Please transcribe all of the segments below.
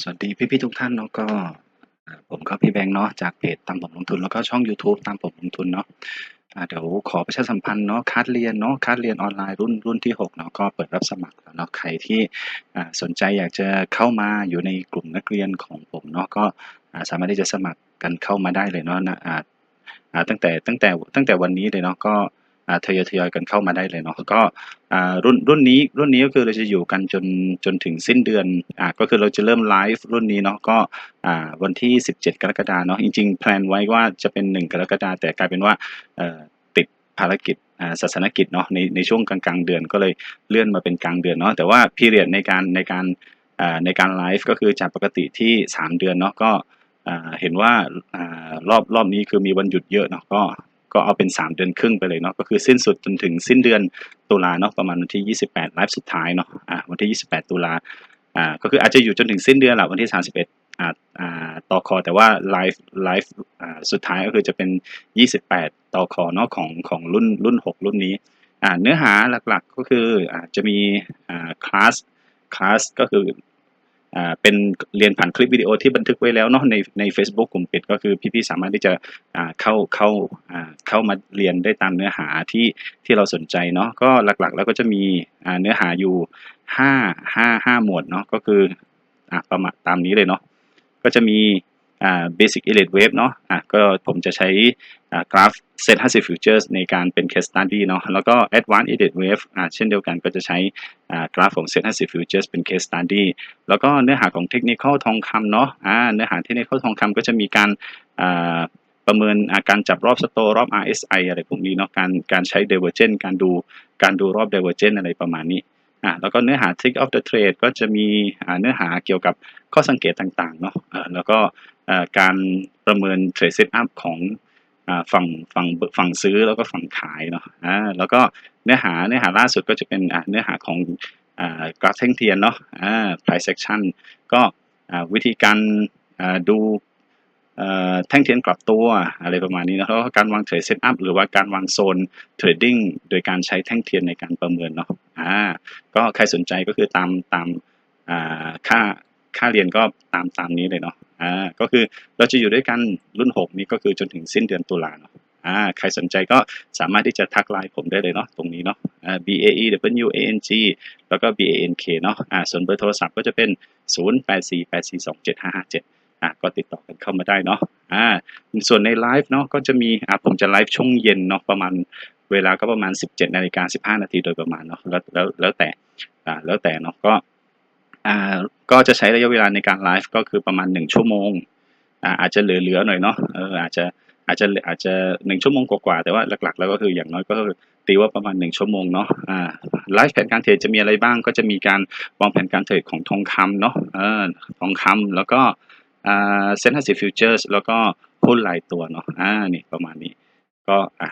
สวัสดีพี่ๆทุกท่านเนาะก็ผมก็พี่แบงค์เนาะจากเพจตามผมลงทุนแล้วก็ช่องยูทูบตามผมลงทุนเนาะเดี๋ยวขอประชาสัมพันธ์เนาะคลาสเรียนเนาะคลาสเรียนออนไลน์รุ่นรุ่นที่6เนาะก็เปิดรับสมัครแล้วเนาะใครที่สนใจอยากจะเข้ามาอยู่ในกลุ่มนักเรียนของผมเนาะก็สามารถที่จะสมัครกันเข้ามาได้เลยเนาะนะตั้งแต่ตั้งแต่ตั้งแต่วันนี้เลยเนาะก็ ทยอยทยอยกันเข้ามาได้เลยเนาะก็รุ่นรุ่นนี้รุ่นนี้ก็คือเราจะอยู่กันจนจนถึงสิ้นเดือนอ่าก็คือเราจะเริ่มไลฟ์รุ่นนี้เนาะก็อ่าวันที่ 17 กรกฎาเนาะจริงๆแพลนไว้ว่าจะเป็น 1 กรกฎาแต่กลายเป็นว่าติดภารกิจอ่าศาสนกิจเนาะในในช่วงกลางๆเดือนก็เลยเลื่อนมาเป็นกลางเดือนเนาะแต่ว่าพีเรียดในการในการในการไลฟ์ก็คือจากปกติที่ 3 เดือนเนาะก็เห็นว่ารอบรอบนี้คือมีวันหยุดเยอะเนาะก็ ก็เอาเป็น3 เดือนครึ่งไปเลยเนาะก็คือสิ้นสุดจนถึงสิ้นเดือนตุลาเนาะประมาณวันที่ 28ไลฟ์สุดท้ายเนาะอ่าวันที่ 28 ตุลาอ่าก็คืออาจจะอยู่จนถึงสิ้นเดือนแหละวันที่ 31อ่าอ่าต่อคอแต่ว่าไลฟ์ไลฟ์อ่าสุดท้ายก็คือจะเป็น 28 ต่อคอเนาะของของรุ่นรุ่น 6 รุ่นนี้อ่าเนื้อหาหลักๆก็คืออ่าจะมีอ่าคลาสคลาสก็คือ อ่าเป็นเรียนผ่านคลิปวิดีโอที่บันทึกไว้แล้วเนาะในใน Facebook กลุ่มปิดก็คือพี่ๆสามารถที่จะอ่าเข้าเข้าอ่าเข้ามาเรียนได้ตามเนื้อหาที่ที่เราสนใจเนาะก็หลักๆ แล้วก็จะมีอ่าเนื้อหาอยู่ห้าห้าห้าหมวดเนาะก็คืออ่าประมาณตามนี้เลยเนาะก็จะมีอ่า basic elite wave เนาะอะก็ผมจะใช้ กราฟ set 50 futures ในการเป็น case study เนาะแล้วก็ advanced elite wave เช่นเดียวกันก็จะใช้กราฟของ set 50 futures เป็น case study แล้วก็เนื้อหาของ technical ทองคำเนาะเนื้อหา technical ทองคำก็จะมีการประเมินอาการจับรอบสโตรอบ RSI อะไรพวกนี้เนาะการการใช้ divergence การดูการดูรอบ divergence อะไรประมาณนี้อ่าแล้วก็เนื้อหา trick of the trade ก็จะมีเนื้อหาเกี่ยวกับข้อสังเกตต่างๆเนาะแล้วก็การประเมินเทรดเซตอัพของ ฝั่งฝั่งฝั่งซื้อแล้วก็ฝั่งขายเนาะอ่าแล้วก็เนื้อหาเนื้อหาล่าสุดก็จะเป็นอ่าเนื้อหาของอ่ากราฟแท่งเทียนเนาะอ่า price action ก็อ่าวิธีการอ่าดูอ่อแท่งเทียนกลับตัวอะไรประมาณนี้นะแล้วก็การวางเทรดเซตอัพหรือว่าการวางโซนเทรดดิ้งโดยการใช้แท่งเทียนในการประเมินเนาะอ่าก็ใครสนใจก็คือตามตามอ่าค่าค่าเรียนก็ตามตามนี้เลยเนาะ อ่าก็คือเราจะอยู่ด้วยกันรุ่น 6 นี้ก็คือจนถึงสิ้นเดือนตุลาเนาะอ่าใครสนใจก็สามารถที่จะทักไลน์ผมได้เลยเนาะตรงนี้เนาะอ่า B A E W A N G แล้วก็ B A N K เนาะอ่าส่วนเบอร์โทรศัพท์ก็จะเป็น 0848427557อ่าก็ติดต่อกันเข้ามาได้เนาะอ่าส่วนในไลฟ์เนาะก็จะมีอ่าผมจะไลฟ์ช่วงเย็นเนาะประมาณเวลาก็ประมาณ 17นาฬิกา15นาทีโดยประมาณเนาะแล้วแล้วแล้วแต่อ่าแล้วแต่เนาะก็ อ่าก็จะใช้ระยะเวลาในการไลฟ์ก็คือประมาณ 1 ชั่วโมงอ่าอาจจะเหลือๆหน่อยเนาะเอออาจจะอาจจะอาจจะ1ชั่วโมงกว่าๆแต่ว่าหลักๆ แล้วก็คืออย่างน้อยก็ตีว่าประมาณ 1 ชั่วโมงเนาะอ่าไลฟ์แผนการเทรดจะมีอะไรบ้าง ก็จะมีการวางแผนการเทรดของทองคำเนาะเออทองคำแล้วก็อ่าเซ็นทรัลฟิวเจอร์สแล้วก็หุ้นรายตัวเนาะอ่านี่ประมาณนี้ ก็อะ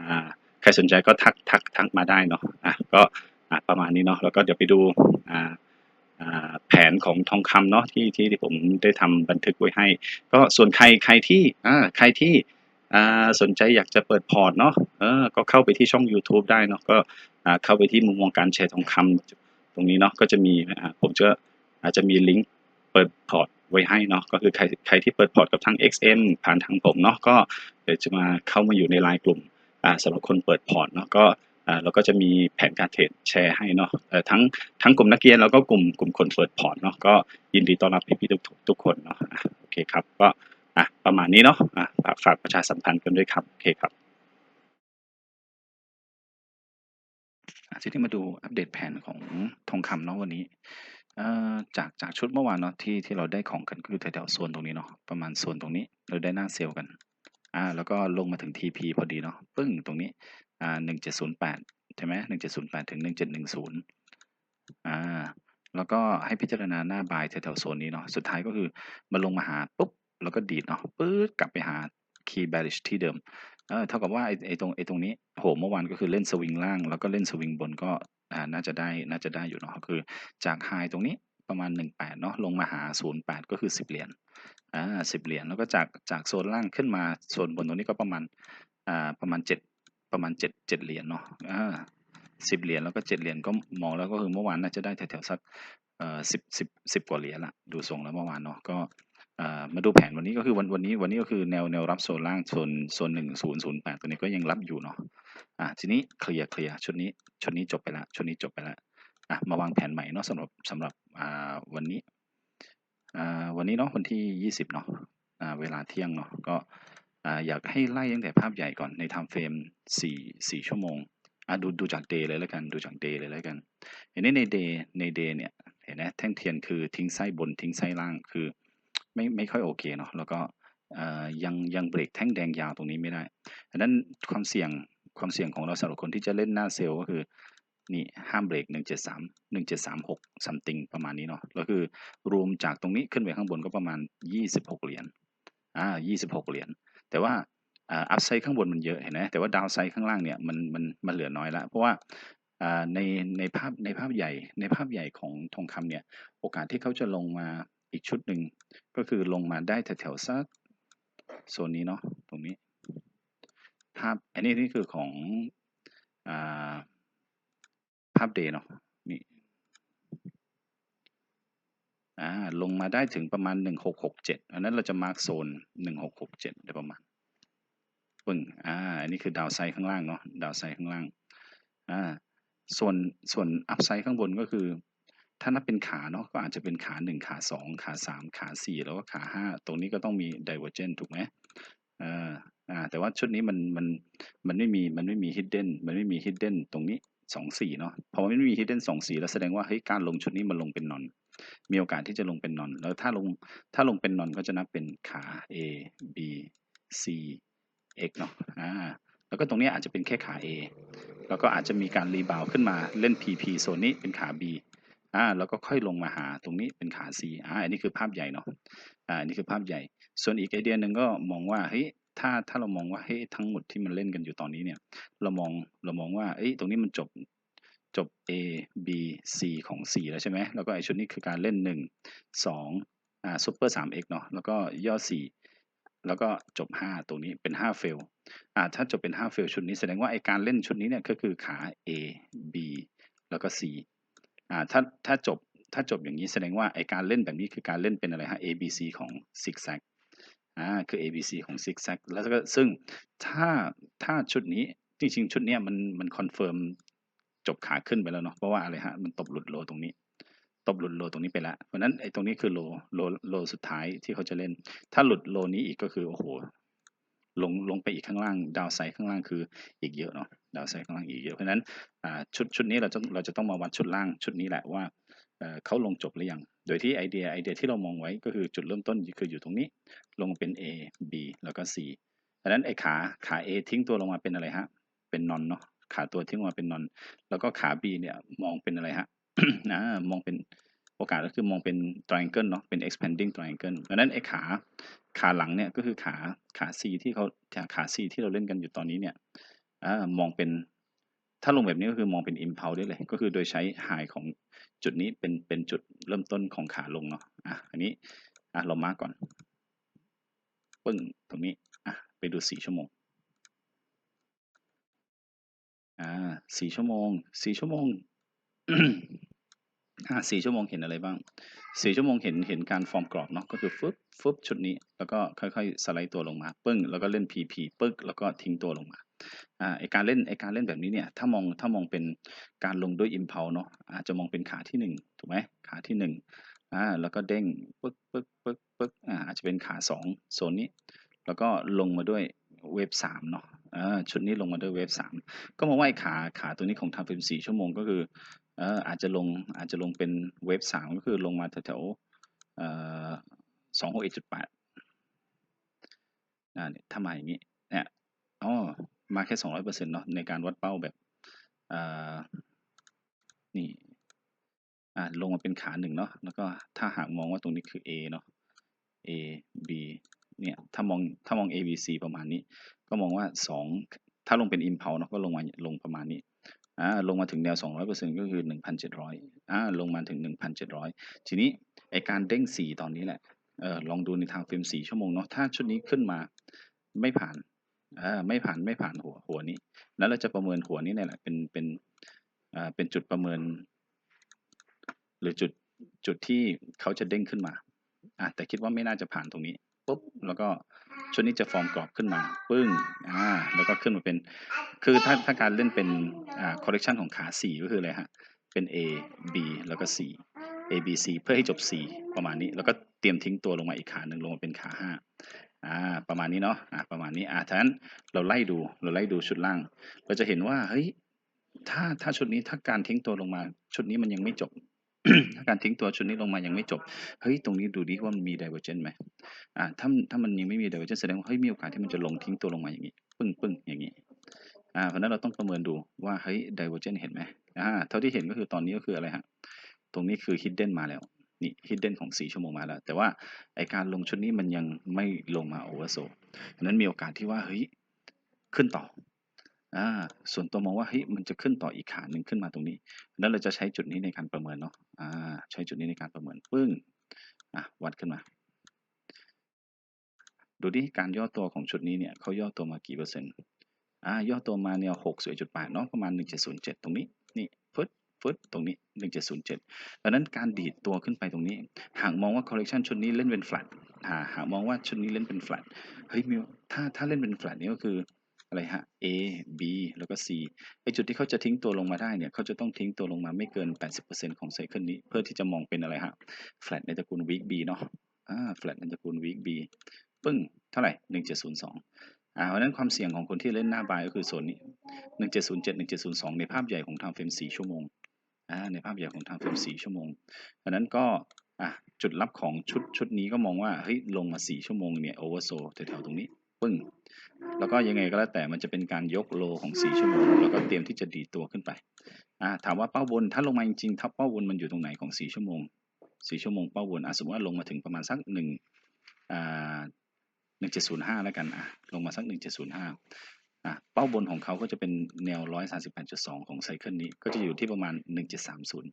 อ่าใครสนใจก็ทักทักทักมาได้เนาะอะก็อะประมาณนี้เนาะแล้วก็เดี๋ยวไปดูอ่า แผนของทองคำเนาะที่ที่ที่ผมได้ทำบันทึกไว้ให้ ก็ส่วนใครใครที่อ่าใครที่อ่าสนใจอยากจะเปิดพอร์ตเนาะก็เข้าไปที่ช่อง YouTube ได้เนาะก็เข้าไปที่มุมมองการแชร์ทองคำตรงนี้เนาะก็จะมีผมจะอาจจะมีลิงก์เปิดพอร์ตไว้ให้เนาะก็คือใครใครที่เปิดพอร์ตกับทาง XM ผ่านทางผมเนาะก็เดี๋ยวจะมาเข้ามาอยู่ในไลน์กลุ่มสำหรับคนเปิดพอร์ตเนาะก็ เราก็จะมีแผนการเทรดแชร์ให้เนาะเอ่อทั้งทั้งกลุ่มนักเรียนแล้วก็กลุ่มกลุ่มคนเปิดพอร์ตเนาะก็ยินดีต้อนรับพี่ๆทุกทุกคนเนาะโอเคครับก็อะประมาณนี้เนาะอะฝากฝากประชาสัมพันธ์กันด้วยครับโอเคครับอ่ทีนี้มาดูอัปเดตแผนของทองคำเนาะวันนี้เอ่อจากจากชุดเมื่อวานเนาะที่ที่เราได้ของกันคือแถวๆโซนตรงนี้เนาะประมาณโซนตรงนี้เราได้หน้าเซลล์กันอ่าแล้วก็ลงมาถึง TP พอดีเนาะปึ้งตรงนี้ อ่าหนึ่งเจ็ดศูนย์แปดใช่ไหมหนึ่งเจ็ดศูนย์แปดถึงหนึ่งเจ็ดหนึ่งศูนย์อ่า แล้วก็ให้พิจารณาหน้าบายแถวๆโซนนี้เนาะ สุดท้ายก็คือมาลงมาหาปุ๊บ แล้วก็ดีดเนาะปื๊ดกลับไปหา key bearish ที่เดิม เออเท่ากับว่าไอ้ไอ้ตรงไอ้ตรงนี้โหเมื่อวานก็คือเล่นสวิงล่าง แล้วก็เล่นสวิงบนก็อ่าน่าจะได้น่าจะได้อยู่เนาะคือจากไฮตรงนี้ประมาณ 18 เนาะลงมาหา 08 ก็คือ 10 เหรียญ อ่า10 เหรียญ แล้วก็จากจากโซนล่างขึ้นมาโซนบนตรงนี้ก็ประมาณ อ่า ประมาณ 7 ประมาณเจ็ดเจ็ดเหรียญเนาะอ่าสิบเหรียญแล้วก็เจ็ดเหรียญก็มองแล้วก็คือเมื่อวานน่าจะได้แถวๆสักเอ่อสิบสิบสิบกว่าเหรียญละดูทรงแล้วเมื่อวานเนาะก็มาดูแผนวันนี้ก็คือวันวันนี้วันนี้ก็คือแนวแนวรับโซนล่างโซนโซนหนึ่งศูนย์ศูนย์แปดตัวนี้ก็ยังรับอยู่เนาะอะทีนี้เคลียร์เคลียร์ชุดนี้ชุดนี้จบไปละชุดนี้จบไปละอะมาวางแผนใหม่เนาะสำหรับสำหรับอ่าวันนี้อ่าวันนี้เนาะวันที่ยี่สิบเนาะอ่าเวลาเที่ยงเนาะก็ อยากให้ไล่ตั้งแต่ภาพใหญ่ก่อนใน time frame สี่สี่ชั่วโมงอะดูดูจากเดย์เลยแล้วกันดูจากเดย์เลยแล้วกันเห็นไหมในเดย์ในเดย์เนี่ยเห็นไหมแท่งเทียนคือทิ้งไส้บนทิ้งไส้ล่างคือไม่ไม่ค่อยโอเคเนาะแล้วก็ยังยังเบรกแท่งแดงยาวตรงนี้ไม่ได้ดังนั้นความเสี่ยงความเสี่ยงของเราสำหรับคนที่จะเล่นหน้าเซลล์ก็คือนี่ห้ามเบรกหนึ่งเจ็ดสามหนึ่งเจ็ดสามหกซัมติงประมาณนี้เนาะแล้วคือรวมจากตรงนี้ขึ้นไปข้างบนก็ประมาณยี่สิบหกเหรียญอ่ายี่สิบหกเหรียญ แต่ว่าอัพไซด์ข้างบนมันเยอะเห็นไหมแต่ว่าดาวไซด์ข้างล่างเนี่ยมันมันมันเหลือน้อยละเพราะว่าในในภาพในภาพใหญ่ในภาพใหญ่ของทองคำเนี่ยโอกาสที่เขาจะลงมาอีกชุดหนึ่งก็คือลงมาได้แถวๆสักโซนนี้เนาะตรงนี้ภาพอันนี้นี่คือของอภาพเดย์เนาะนี่ อ่าลงมาได้ถึงประมาณหนึ่งหกหกเจ็ดอันนั้นเราจะมาร์กโซนหนึ่งหกหกเจ็ดโดยประมาณปึ้งอ่าอันนี้คือดาวไซด์ข้างล่างเนาะดาวไซด์ข้างล่างอ่าส่วนส่วนอัพไซด์ข้างบนก็คือ ถ้านับเป็นขาเนาะก็อาจจะเป็นขาหนึ่งขาสองขาสามขาสี่แล้วก็ขาห้าตรงนี้ก็ต้องมี divergent ถูกไหมอ่าอ่าแต่ว่าชุดนี้มันมันมันไม่มีมันไม่มี hidden มันไม่มี hidden ตรงนี้สองสี่เนาะพอมันไม่มี hidden สองสี่แล้วแสดงว่าเฮ้ยการลงชุดนี้มันลงเป็นนอน มีโอกาสที่จะลงเป็นนอน แล้วถ้าลงถ้าลงเป็นนอนก็จะนับเป็นขา A B C X เนาะอ่าแล้วก็ตรงนี้อาจจะเป็นแค่ขา A แล้วก็อาจจะมีการรีบาวขึ้นมาเล่น PP โซนนี้เป็นขา B อ่าแล้วก็ค่อยลงมาหาตรงนี้เป็นขา C อ่าอันนี้คือภาพใหญ่เนาะอ่าอันนี้คือภาพใหญ่ ส่วนอีกไอเดียหนึ่งก็มองว่าเฮ้ยถ้าถ้าเรามองว่าเฮ้ยทั้งหมดที่มันเล่นกันอยู่ตอนนี้เนี่ย เรามองเรามองว่าเอ้ยตรงนี้มันจบ จบ A B C ของ C แล้วใช่ไหมแล้วก็ไอชุดนี้คือการเล่นหนึ่งสองอ่าซูเปอร์สาม X เนาะแล้วก็ย่อสี่แล้วก็จบห้าตรงนี้เป็นห้าเฟลอ่าถ้าจบเป็น half fail ชุดนี้แสดงว่าไอการเล่นชุดนี้เนี่ยก็คือขา A B แล้วก็ C อ่าถ้าถ้าจบถ้าจบอย่างนี้แสดงว่าไอการเล่นแบบนี้คือการเล่นเป็นอะไรฮะ A B C ของ zigzag อ่าคือ A B C ของ zigzag แล้วก็ซึ่งถ้าถ้าชุดนี้จริงๆ ชุดนี้มันมันคอนเฟิร์ม จบขาขึ้นไปแล้วเนาะเพราะว่าอะไรฮะมันตบหลุดโลตรงนี้ ตบหลุดโลตรงนี้ไปแล้วเพราะนั้นไอ้ตรงนี้คือโลโลโลสุดท้ายที่เขาจะเล่น ถ้าหลุดโลนี้อีกก็คือโอ้โหลงลงไปอีกข้างล่าง ดาวไซด์ข้างล่างคืออีกเยอะเนาะดาวไซด์ข้างล่างอีกเยอะเพราะนั้นชุดชุดนี้เราจะเราจะต้องมาวัดชุดล่างชุดนี้แหละว่าเขาลงจบหรือยัง โดยที่ไอเดียไอเดียที่เรามองไว้ก็คือจุดเริ่มต้นคืออยู่ตรงนี้ ลงเป็น A B แล้วก็ C ดังนั้นไอขาขา A ทิ้งตัวลงมาเป็นอะไรฮะ เป็นนอนเนาะ ขาตัวทิ้งมาเป็นนอน แล้วก็ขา B เนี่ยมองเป็นอะไรฮะอ่ามองเป็นโอกาสก็คือมองเป็น triangle เนาะเป็น expanding triangle ดังนั้นไอ้ขาขาหลังเนี่ยก็คือขาขา C ที่เขาขา C ที่เราเล่นกันอยู่ตอนนี้เนี่ยอมองเป็นถ้าลงแบบนี้ก็คือมองเป็น impulse ได้เลย ก็คือโดยใช้ high ของจุดนี้เป็นเป็นจุดเริ่มต้นของขาลงเนาะอะอันนี้อะเรามากก่อน ปึ้งตรงนี้อะไปดูสี่ชั่วโมง อ่าสี่ชั่วโมงสี่ชั่วโมงอ่าสี่ชั่วโมงเห็นอะไรบ้างสี่ชั่วโมงเห็นเห็นการฟอร์มกรอบเนาะก็คือฟึบฟึบชุดนี้ แล้วก็ค่อยๆสไลด์ตัวลงมา ปึ้งแล้วก็เล่น PP ปึ๊กแล้วก็ทิ้งตัวลงมาอ่าไอการเล่นไอการเล่นแบบนี้เนี่ยถ้ามองถ้ามองเป็นการลงด้วย impulse เนาะอาจจะมองเป็นขาที่หนึ่งถูกไหมขาที่หนึ่งอ่าแล้วก็เด้งปึ๊กปึ๊กปึ๊กปึ๊กอ่าอาจจะเป็นขาสองโซนนี้ แล้วก็ลงมาด้วยเวฟสามเนาะ อ่าชุดนี้ลงมาด้วยเวฟสามก็มองว่าไอ้ขาขาตัวนี้ของทำเป็นสี่ชั่วโมงก็คือเอออาจจะลงอาจจะลงเป็นเวฟสามก็คือลงมาแถวๆเอ่อสองหกเอ็ดจุดแปดอ่าเนี่ยถ้ามาอย่างนี้เนี่ยอ๋อมาแค่สองร้อยเปอร์เซ็นต์เนาะในการวัดเป้าแบบอ่อนี่อ่าลงมาเป็นขาหนึ่งเนาะแล้วก็ถ้าหากมองว่าตรงนี้คือ A เนาะ A B เนี่ยถ้ามองถ้ามอง A B C ประมาณนี้ ก็มองว่าสองถ้าลงเป็น impulse เนาะก็ลงมาลงประมาณนี้อ่าลงมาถึงแนว 200%ก็คือ 1,700อ่าลงมาถึง 1,700 ทีนี้ไอการเด้งสีตอนนี้แหละเออลองดูในทางฟิล์ม4ชั่วโมงเนาะถ้าชุดนี้ขึ้นมาไม่ผ่านอ่าไม่ผ่านไม่ผ่านหัวหัวนี้ แล้วเราจะประเมินหัวนี้เนี่ยแหละเป็นเป็นอ่าเป็นจุดประเมิน หรือจุดจุดที่เขาจะเด้งขึ้นมาอะแต่คิดว่าไม่น่าจะผ่านตรงนี้ ปุ๊บแล้วก็ชุดนี้จะฟอร์มกรอบขึ้นมาปึ้งอ่าแล้วก็ขึ้นมาเป็น คือถ้าถ้าการเล่นเป็นอ่าคอลเลกชันของขาสี่ก็คืออะไรฮะ เป็น A B แล้วก็ C A B C เพื่อให้จบ C ประมาณนี้ แล้วก็เตรียมทิ้งตัวลงมาอีกขาหนึ่งลงมาเป็นขาห้าอ่าประมาณนี้เนาะอ่าประมาณนี้อ่าฉะนั้นเราไล่ดูเราไล่ดูชุดล่าง เราจะเห็นว่าเฮ้ยถ้าถ้าชุดนี้ถ้าการทิ้งตัวลงมาชุดนี้มันยังไม่จบถ้า การทิ้งตัวชุดนี้ลงมายังไม่จบ เฮ้ย ตรงนี้ดูดิว่ามันมี divergence ไหมอ่าถ้าถ้ามันยังไม่มี divergence แสดงว่าเฮ้ยมีโอกาสที่มันจะลงทิ้งตัวลงมาอย่างนี้ ปึ้งปึ้งอย่างนี้อ่าเพราะนั้นเราต้องประเมินดูว่าเฮ้ย divergence เห็นไหมอ่าเท่าที่เห็นก็คือตอนนี้ก็คืออะไรฮะตรงนี้คือ hidden มาแล้วนี่ hidden ของ 4 ชั่วโมงมาแล้ว แต่ว่าไอการลงชุดนี้มันยังไม่ลงมา oversold เพราะนั้นมีโอกาสที่ว่าเฮ้ยขึ้นต่อ อา ส่วนตัวมองว่า เฮ้ย มันจะขึ้นต่ออีกขาหนึ่งขึ้นมาตรงนี้ แล้วเราจะใช้จุดนี้ในการประเมินเนาะ อ่า ใช้จุดนี้ในการประเมิน ปึ้ง อะ วัดขึ้นมา ดูดิ การย่อตัวของชุดนี้เนี่ยเขาย่อตัวมากี่เปอร์เซ็นต์ อ่า ย่อตัวมาเนี่ยหกสิบจุดแปดเนาะ ประมาณหนึ่งเจ็ดศูนย์เจ็ดตรงนี้ นี่ฟึดฟึดตรงนี้หนึ่งเจ็ดศูนย์เจ็ดดังนั้นการดีดตัวขึ้นไปตรงนี้ หากมองว่าคอลเลกชันชุดนี้เล่นเป็น flat หาหากมองว่าชุดนี้เล่นเป็น flat เฮ้ยมิวถ้า ถ้าเล่นเป็น flat นี่ก็คือ อะไรฮะ A B แล้วก็ C ไอจุดที่เขาจะทิ้งตัวลงมาได้เนี่ยเขาจะต้องทิ้งตัวลงมาไม่เกิน 80%ของไซเคิลนี้เพื่อที่จะมองเป็นอะไรฮะ flat ในตระกูล week B เนาะอ่า flat ในตระกูล week B ปึ้ง เท่าไหร่หนึ่งเจ็ดศูนย์สองอ่าเพราะนั้นความเสี่ยงของคนที่เล่นหน้าบายก็คือโซนนี้หนึ่งเจ็ดศูนย์เจ็ดหนึ่งเจ็ดศูนย์สองในภาพใหญ่ของทางเฟรมสี่ชั่วโมงอ่าในภาพใหญ่ของทางเฟรมสี่ชั่วโมงดังนั้นก็อะจุดรับของชุดชุดนี้ก็มองว่าเฮ้ยลงมาสี่ชั่วโมงเนี่ยโอเวอร์โซแถวๆตรงนี้ ปึ้ง แล้วก็ยังไงก็แล้วแต่มันจะเป็นการยกโลของสี่ชั่วโมง แล้วก็เตรียมที่จะดีตัวขึ้นไป อ่า ถามว่าเป้าบนถ้าลงมาจริงๆถ้าเป้าบนมันอยู่ตรงไหนของสี่ชั่วโมงสี่ชั่วโมงเป้าบนอะสมมติว่าลงมาถึงประมาณสักหนึ่งอ่าหนึ่งเจ็ดศูนย์ห้าแล้วกันอะลงมาสักหนึ่งเจ็ดศูนย์ห้าอะเป้าบนของเขาก็จะเป็นแนวร้อยสาสิบแปดจุดสองของไซเคิลนี้ก็จะอยู่ที่ประมาณหนึ่งเจ็ดสามศูนย์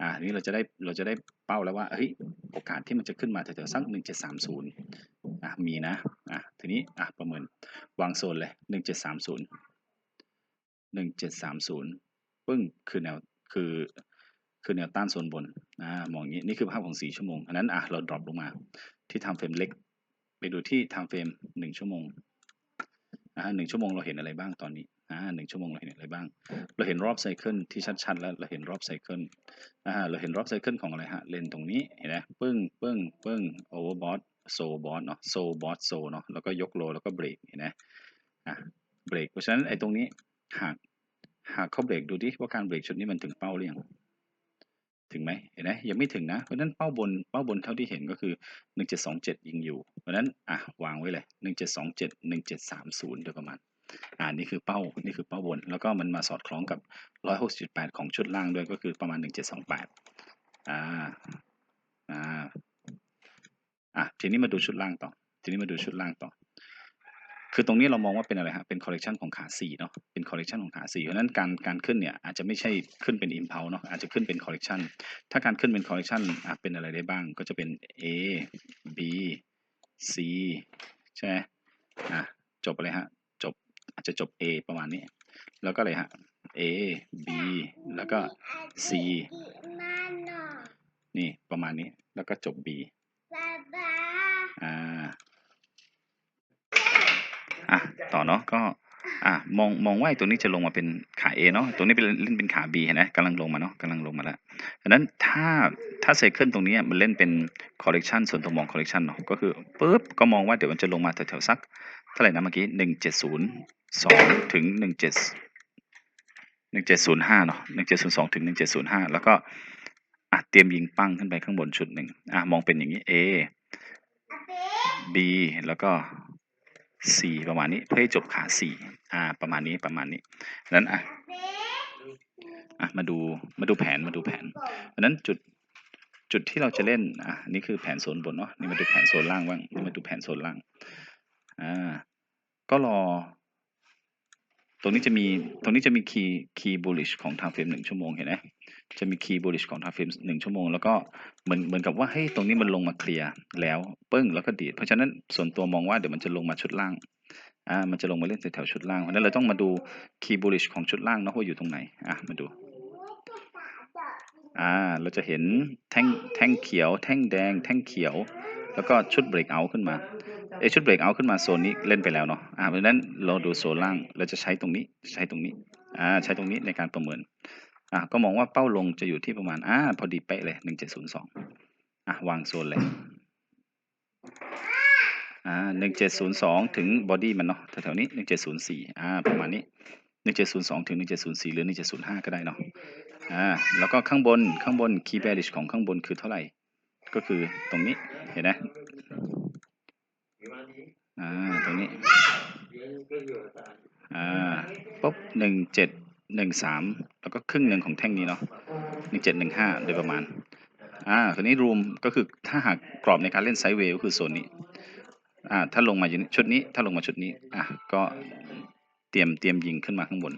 อะทีนี้เราจะได้เราจะได้เป้าแล้วว่าเฮ้ยโอกาสที่มันจะขึ้นมาแถวๆสักหนึ่งเจ็ดสามศูนย์อะมีนะอะทีนี้อะประเมินวางโซนเลยหนึ่งเจ็ดสามศูนย์หนึ่งเจ็ดสามศูนย์ปึ้งคือแนวคือคือแนวต้านโซนบนอ่ามองอย่างนี้นี่คือภาพของสีชั่วโมงอันนั้นอะเราดรอปลงมาที่ทำเฟรมเล็ก ไปดูที่ time frame หนึ่งชั่วโมงอ่าหนึ่งชั่วโมงเราเห็นอะไรบ้างตอนนี้ อ่าหนึ่งชั่วโมงเราเห็นอะไรบ้าง เราเห็นรอบไซเคิลที่ชัดๆแล้วเราเห็นรอบไซเคิลอ่าเราเห็นรอบไซเคิลของอะไรฮะเลนตรงนี้เห็นไหมปึ้งปึ้งปึ้งโอเวอร์บอทโซบอทเนาะโซบอทโซเนาะแล้วก็ยกโลแล้วก็เบรกเห็นไหมอะเบรกเพราะฉะนั้นไอ้ตรงนี้หากหากเขาเบรกดูดิว่าการเบรกชุดนี้มันถึงเป้าหรือยังถึงไหมเห็นไหมยังไม่ถึงนะเพราะฉะนั้นเป้าบนเป้าบนเท่าที่เห็นก็คือ 1727 ยิงอยู่ เพราะฉะนั้นอะวางไว้เลย 1727 1730โดยประมาณ อ่านี่คือเป้านี่คือเป้าบน แล้วก็มันมาสอดคล้องกับ 168ของชุดล่างด้วยก็คือประมาณ 1728อ่าอ่าอะทีนี้มาดูชุดล่างต่อ ทีนี้มาดูชุดล่างต่อ คือตรงนี้เรามองว่าเป็นอะไรฮะเป็นคอลเลกชันของขาสี่เนาะเป็นคอลเลกชันของขาสี่เพราะนั้นการการขึ้นเนี่ยอาจจะไม่ใช่ขึ้นเป็นอิมเพลเนาะอาจจะขึ้นเป็นคอลเลกชันถ้าการขึ้นเป็นคอลเลกชันอะเป็นอะไรได้บ้างก็จะเป็น A B C ใช่ไหมอะจบอะไรฮะ อาจจะจบ A ประมาณนี้ แล้วก็อะไรฮะ A B แล้วก็ C นี่ประมาณนี้ แล้วก็จบ B อ่าอะต่อเนาะก็อะมองมองว่าไอ้ตัวนี้จะลงมาเป็นขา A เนาะตัวนี้เป็นเล่นเป็นขา B เห็นไหมกำลังลงมาเนาะกำลังลงมาแล้วดังนั้นถ้าถ้าไซเคิลตรงนี้มันเล่นเป็นคอลเลกชันส่วนตัวมองคอลเลกชันเนาะก็คือปุ๊บก็มองว่าเดี๋ยวมันจะลงมาแถวๆสักเท่าไหร่นะเมื่อกี้หนึ่งเจ็ดศูนย์ สองถึงหนึ่งเจ็ดหนึ่งเจ็ดศูนย์ห้าเนาะหนึ่งเจ็ดศูนย์สองถึงหนึ่งเจ็ดศูนย์ห้าแล้วก็อะเตรียมยิงปั้งขึ้นไปข้างบนชุดหนึ่งอะมองเป็นอย่างนี้ A B แล้วก็ C ประมาณนี้เพื่อให้จบขาสี่อ่าประมาณนี้ประมาณนี้นั้นอะอะมาดูมาดูแผนมาดูแผนดังนั้นจุดจุดที่เราจะเล่นอะนี่คือแผนโซนบนเนาะนี่มาดูแผนโซนล่างบ้างนี่มาดูแผนโซนล่างอ่าก็รอ ตรงนี้จะมีตรงนี้จะมีคีย์คีย์บูลลิชของทางเฟรมหนึ่งชั่วโมงเห็นไหมจะมีคีย์บูลลิชของทางเฟรมหนึ่งชั่วโมง แล้วก็เหมือนเหมือนกับว่าเฮ้ยตรงนี้มันลงมาเคลียร์แล้วปึ้งแล้วก็ดีดเพราะฉะนั้นส่วนตัวมองว่าเดี๋ยวมันจะลงมาชุดล่างอ่ามันจะลงมาเล่นแถวชุดล่างเพราะนั้นเราต้องมาดูคีย์บูลิชของชุดล่างเนาะว่าอยู่ตรงไหนอะมาดูอ่าเราจะเห็นแท่งแท่งเขียว แท่งแดง แท่งเขียว แล้วก็ชุดเบรกเอาขึ้นมาเอยชุดเบรกเอาขึ้นมาโซนนี้เล่นไปแล้วเนาะอ่าเพราะฉะนั้นเราดูโซนล่างเราจะใช้ตรงนี้ใช้ตรงนี้อ่าใช้ตรงนี้ในการประเมินอ่าก็มองว่าเป้าลงจะอยู่ที่ประมาณอ่าพอดีเป๊ะเลยหนึ่งเจ็ดศูนย์สองอะวางโซนเลยอ่าหนึ่งเจ็ดศูนย์สองถึงบอดี้มันเนาะแถวๆนี้หนึ่งเจ็ดศูนย์สี่อ่าประมาณนี้หนึ่งเจ็ดศูนย์สองถึงหนึ่งเจ็ดศูนย์สี่หรือหนึ่งเจ็ดศูนย์ห้าก็ได้เนาะอ่าแล้วก็ข้างบนข้างบนคีย์แบริชของข้างบนคือเท่าไหร่ ก็คือตรงนี้เห็นไหมอ่าตรงนี้อ่าปุ๊บหนึ่งเจ็ดหนึ่งสามแล้วก็ครึ่งหนึ่งของแท่งนี้เนาะหนึ่งเจ็ดหนึ่งห้าโดยประมาณอ่าคราวนี้รูมก็คือถ้าหากกรอบในการเล่นไซด์เวย์ก็คือโซนนี้อ่าถ้าลงมาอยู่ชุดนี้ถ้าลงมาชุดนี้อะก็เตรียมเตรียมยิงขึ้นมาข้างบน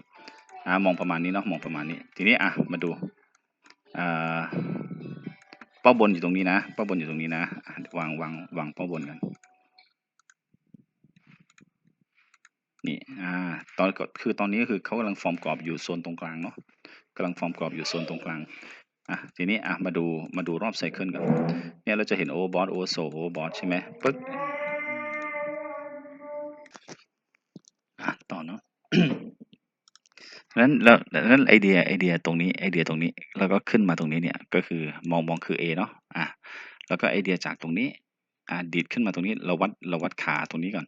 อ่ามองประมาณนี้เนาะมองประมาณนี้ ทีนี้อะมาดูอ่า เป้าบนอยู่ตรงนี้นะเป้าบนอยู่ตรงนี้นะวางวางวางเป้าบนกันนี่อ่าตอนก็คือตอนนี้ก็คือเขากำลังฟอร์มกรอบอยู่โซนตรงกลางเนาะกำลังฟอร์มกรอบอยู่โซนตรงกลางอะทีนี้อะมาดูมาดูรอบไซเคิลกันเนี่ยเราจะเห็นโอเวอร์บอทโอเวอร์โซโอเวอร์บอทใช่ไหมปึ๊บ อะต่อเนาะ นั้นแล้วนั้นไอเดียไอเดียตรงนี้ไอเดียตรงนี้ แล้วก็ขึ้นมาตรงนี้เนี่ยก็คือมองมองคือ A เนาะอะแล้วก็ไอเดียจากตรงนี้อ่าดีดขึ้นมาตรงนี้เราวัดเราวัดขาตรงนี้ก่อน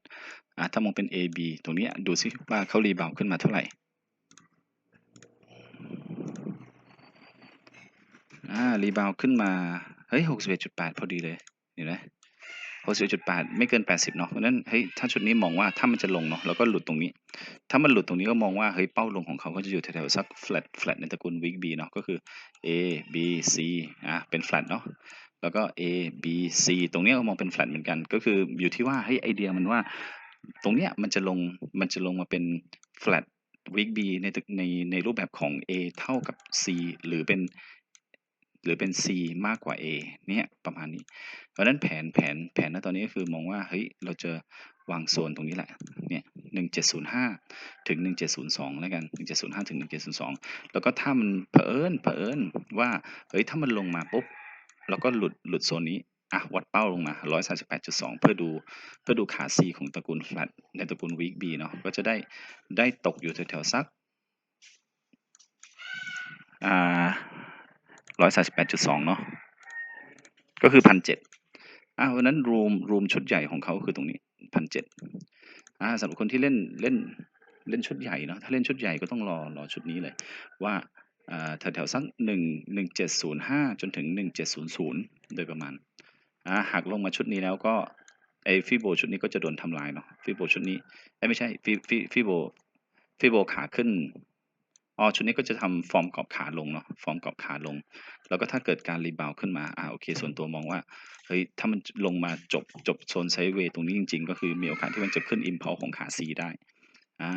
อะถ้ามองเป็น A B ตรงนี้ดูซิว่าเขารีบาวขึ้นมาเท่าไหร่อ่ารีบาวขึ้นมาเฮ้ยหกสิบเอ็ดจุดแปดพอดีเลยเห็นไหม หกสิบจุดแปดไม่เกินแปดสิบเนาะเพราะนั้นเฮ้ยถ้าชุดนี้มองว่าถ้ามันจะลงเนาะแล้วก็หลุดตรงนี้ ถ้ามันหลุดตรงนี้ก็มองว่าเฮ้ยเป้าลงของเขาก็จะอยู่แถวๆสัก flat flat ในตระกูล week B เนาะก็คือ A B C อะเป็น flat เนาะแล้วก็ A B C ตรงเนี้ยก็มองเป็น flat เหมือนกัน ก็คืออยู่ที่ว่าเฮ้ยไอเดียมันว่า ตรงเนี้ยมันจะลงมันจะลงมาเป็น flat week B ในตึกในในรูปแบบของ A เท่ากับ C หรือเป็น หรือเป็น C มากกว่า A เนี่ยประมาณนี้ เพราะฉะนั้นแผนแผนแผนณตอนนี้ก็คือมองว่าเฮ้ยเราจะวางโซนตรงนี้แหละเนี่ยหนึ่งเจ็ดศูนย์ห้าถึงหนึ่งเจ็ดศูนย์สองแล้วกันหนึ่งเจ็ดศูนย์ห้าถึงหนึ่งเจ็ดศูนย์สองแล้วก็ถ้ามันเผอิญเผอิญว่าเฮ้ยถ้ามันลงมาปุ๊บแล้วก็หลุดหลุดโซนนี้อะวัดเป้าลงมาร้อยสาสิบแปดจุดสองเพื่อดูเพื่อดูขา C ของตระกูล flat ในตระกูล week B เนาะก็จะได้ได้ตกอยู่แถวๆสักอ่า ร้อยสาสิบแปดจุดสองเนาะก็คือพันเจ็ดอ่าวันนั้นรูมรูมชุดใหญ่ของเขาคือตรงนี้พันเจ็ดอ่าสำหรับคนที่เล่นเล่นเล่นชุดใหญ่เนาะถ้าเล่นชุดใหญ่ก็ต้องรอรอชุดนี้เลย ว่าอ่าแถวแถวๆสักหนึ่งหนึ่งเจ็ดศูนย์ห้าจนถึงหนึ่งเจ็ดศูนย์ศูนย์โดยประมาณอ่าหากลงมาชุดนี้แล้วก็ไอฟิโบชุดนี้ก็จะโดนทำลายเนาะฟิโบชุดนี้เอ้ยไม่ใช่ฟิฟิฟิโบฟิโบขาขึ้น อ๋อชุดนี้ก็จะทำฟอร์มกรอบขาลงเนาะฟอร์มกรอบขาลง แล้วก็ถ้าเกิดการรีบาวด์ขึ้นมาอ่าโอเค ส่วนตัวมองว่าเฮ้ยถ้ามันลงมาจบจบโซนไซเวย์ตรงนี้จริง ๆ ก็คือมีโอกาสที่มันจะขึ้นอิมพ l ลของขา C ได้อ่า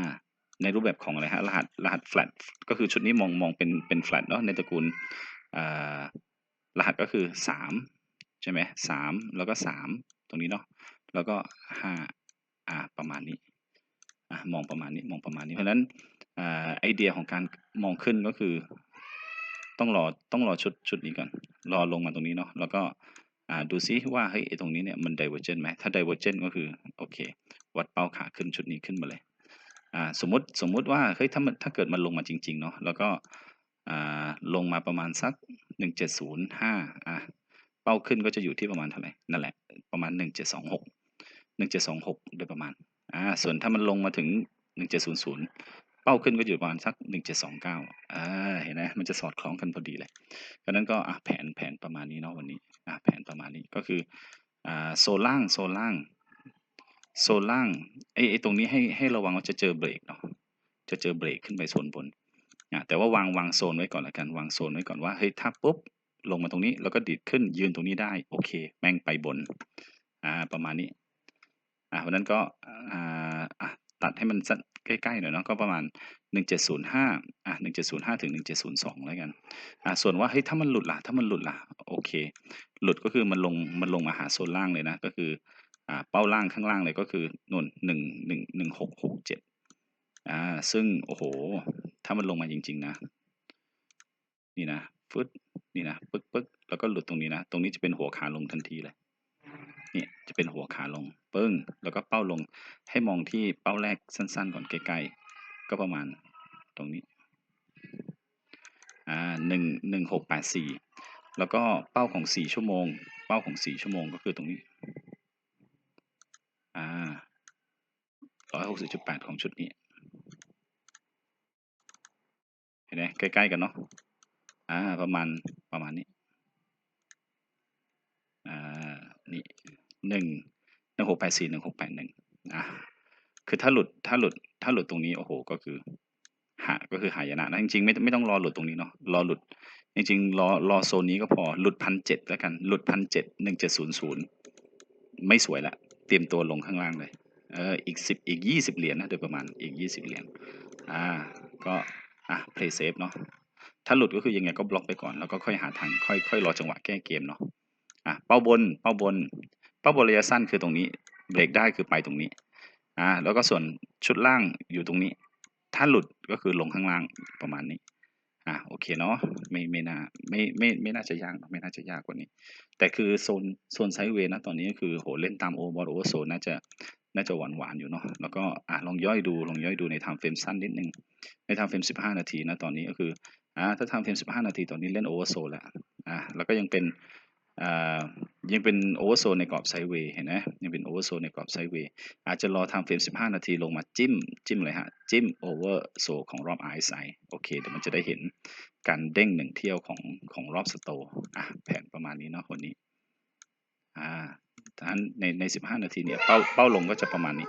ในรูปแบบของอะไรฮะรหัสรหัส flat ก็คือชุดนี้มองมองเป็นเป็น flat เนาะในตระกูลอ่ารหัสก็คือสามใช่ไหมสามแล้วก็สามตรงนี้เนาะแล้วก็ห้าอ่าประมาณนี้อ่ามองประมาณนี้มองประมาณนี้เพราะฉะนั้น ไอเดียของการมองขึ้นก็คือ ต้องรอต้องรอชุดชุดนี้ก่อนรอลงมาตรงนี้เนาะแล้วก็ดูซิว่าเฮ้ยตรงนี้เนี่ยมันเดเวอร์เจนไหมถ้าเดเวอร์เจนก็คือโอเค วัดเป้าขาขึ้นชุดนี้ขึ้นมาเลยสมมติสมมติว่าเฮ้ยถ้าถ้าเกิดมันลงมาจริงๆเนาะแล้วก็ลงมาประมาณสัก 1705อะเป้าขึ้นก็จะอยู่ที่ประมาณเท่าไหร่นั่นแหละประมาณ 1726 1726 โดยประมาณอ่าส่วนถ้ามันลงมาถึง 1700 ป้าขึ้นก็อยู่ประมาณสักหนึ่งเจ็ดสองเก้าอ่าเห็นไหมมันจะสอดคล้องกันพอดีเลยดังนั้นก็แผนแผนประมาณนี้เนาะวันนี้แผนประมาณนี้ก็คืออ่าโซล่างโซล่างโซล่างไอ้ไอ้ตรงนี้ให้ให้ระวังว่าจะเจอเบรกเนาะจะเจอเบรกขึ้นไปโซนบนอะแต่ว่าวางวางโซนไว้ก่อนละกันวางโซนไว้ก่อนว่าเฮ้ยถ้าปุ๊บลงมาตรงนี้แล้วก็ดีดขึ้นยืนตรงนี้ได้โอเค แม่งไปบนอ่าประมาณนี้อ่าวันนั้นก็อ่าตัดให้มันสั้น ใกล้ๆหน่อยเนาะก็ประมาณ 1705อะ1705 ถึง 1702 แล้วกันอ่าส่วนว่าเฮ้ยถ้ามันหลุดล่ะถ้ามันหลุดล่ะโอเค หลุดก็คือมันลงมันลงมาหาโซนล่างเลยนะ ก็คืออ่าเป้าล่างข้างล่างเลยก็คือนุ่นหนึ่งหนึ่งหนึ่งหกหกเจ็ดอ่าซึ่งโอ้โห ถ้ามันลงมาจริง ๆ นะ นี่นะฟึดนี่นะปึ๊กปึ๊กแล้วก็หลุดตรงนี้นะ ตรงนี้จะเป็นหัวขาลงทันทีเลย เนี่ยจะเป็นหัวขาลงปึ้ง แล้วก็เป้าลงให้มองที่เป้าแรกสั้นๆ ก่อนใกล้ๆก็ประมาณตรงนี้อ่าหนึ่งหนึ่งหกแปดสี่แล้วก็เป้าของสี่ชั่วโมง เป้าของสี่ชั่วโมงก็คือตรงนี้อ่าร้อยหกสิบจุดแปดของชุดนี้เห็นไหมใกล้ๆกันเนาะอ่าประมาณประมาณนี้ อ่า นี่หนึ่งหนึ่งหกแปดสี่หนึ่งหกแปดหนึ่งอะคือถ้าหลุดถ้าหลุดถ้าหลุดตรงนี้โอ้โหก็คือหาก็คือหายนะนะจริงๆไม่ไม่ต้องรอหลุดตรงนี้เนาะรอหลุด จริงๆรอรอโซนนี้ก็พอหลุดพันเจ็ดแล้วกันหลุดพันเจ็ดหนึ่งเจ็ดศูนย์ศูนย์ไม่สวยละ เตรียมตัวลงข้างล่างเลยเอออีกสิบอีกยี่สิบเหรียญนะโดยประมาณอีกยี่สิบเหรียญอ่าก็อะ play safe เนาะถ้าหลุดก็คือยังไงก็บล็อกไปก่อนแล้วก็ค่อยหาทางค่อยค่อยรอจังหวะแก้เกมเนาะ อะเป้าบนเป้าบน เป้าบนระยะสั้นคือตรงนี้เบรกได้คือไปตรงนี้อ่าแล้วก็ส่วนชุดล่างอยู่ตรงนี้ ถ้าหลุดก็คือลงข้างล่างประมาณนี้อะโอเคเนาะไม่ไม่น่าไม่ไม่ไม่น่าจะยากไม่น่าจะยากกว่านี้ แต่คือโซนโซนไซด์เวย์นะตอนนี้ก็คือโหเล่นตามโอเวอร์โอเวอร์โซนน่าจะน่าจะหวานหวานๆอยู่เนาะแล้วก็อะลองย่อยดูลองย่อยดูในไทม์เฟรมสั้นนิดนึงในไทม์เฟรม15 นาทีนะตอนนี้ก็คืออ่าถ้าไทม์เฟรม15 นาทีตอนนี้เล่นโอเวอร์โซนแล้วอ่าแล้วก็ยังเป็น ยังเป็นโอเวอร์โซนในกรอบไซเวย์เห็นไหมยังเป็นโอเวอร์โซนในกรอบไซเวย์อาจจะรอทม์เฟรม 15 นาทีลงมาจิ้ม จิ้มเลยฮะ จิ้มโอเวอร์โซของรอบ RSI โอเค เดี๋ยวมันจะได้เห็นการเด้งหนึ่งเที่ยวของของรอบสโตอะแผนประมาณนี้เนาะวันนี้อ่าดังนั้นในใน 15 นาทีเนี่ยเป้าเป้าลงก็จะประมาณนี้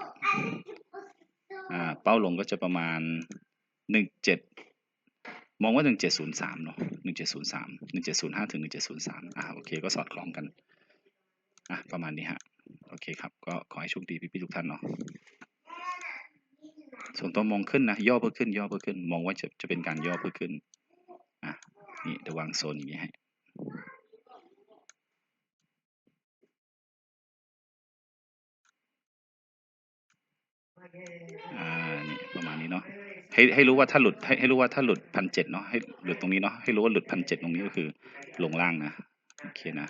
อ่าเป้าลงก็จะประมาณ 17 มองว่า 1703 เนาะ1703 1705 ถึง 1703 อ่า โอเค ก็สอดคล้องกัน อะ ประมาณนี้ฮะ โอเคครับ ก็ขอให้โชคดีพี่ๆทุกท่านเนาะ ส่วนตัวมองขึ้นนะ ย่อเพื่อขึ้น ย่อเพื่อขึ้น มองว่าจะจะเป็นการย่อเพื่อขึ้น อะ นี่เดี๋ยววางโซนอย่างนี้ให้อ่า นี่ประมาณนี้เนาะ ให้ให้รู้ว่าถ้าหลุดให้ให้รู้ว่าถ้าหลุดพันเจ็ดเนาะให้หลุดตรงนี้เนาะให้รู้ว่าหลุดพันเจ็ดตรงนี้ก็คือลงล่างนะโอเคนะ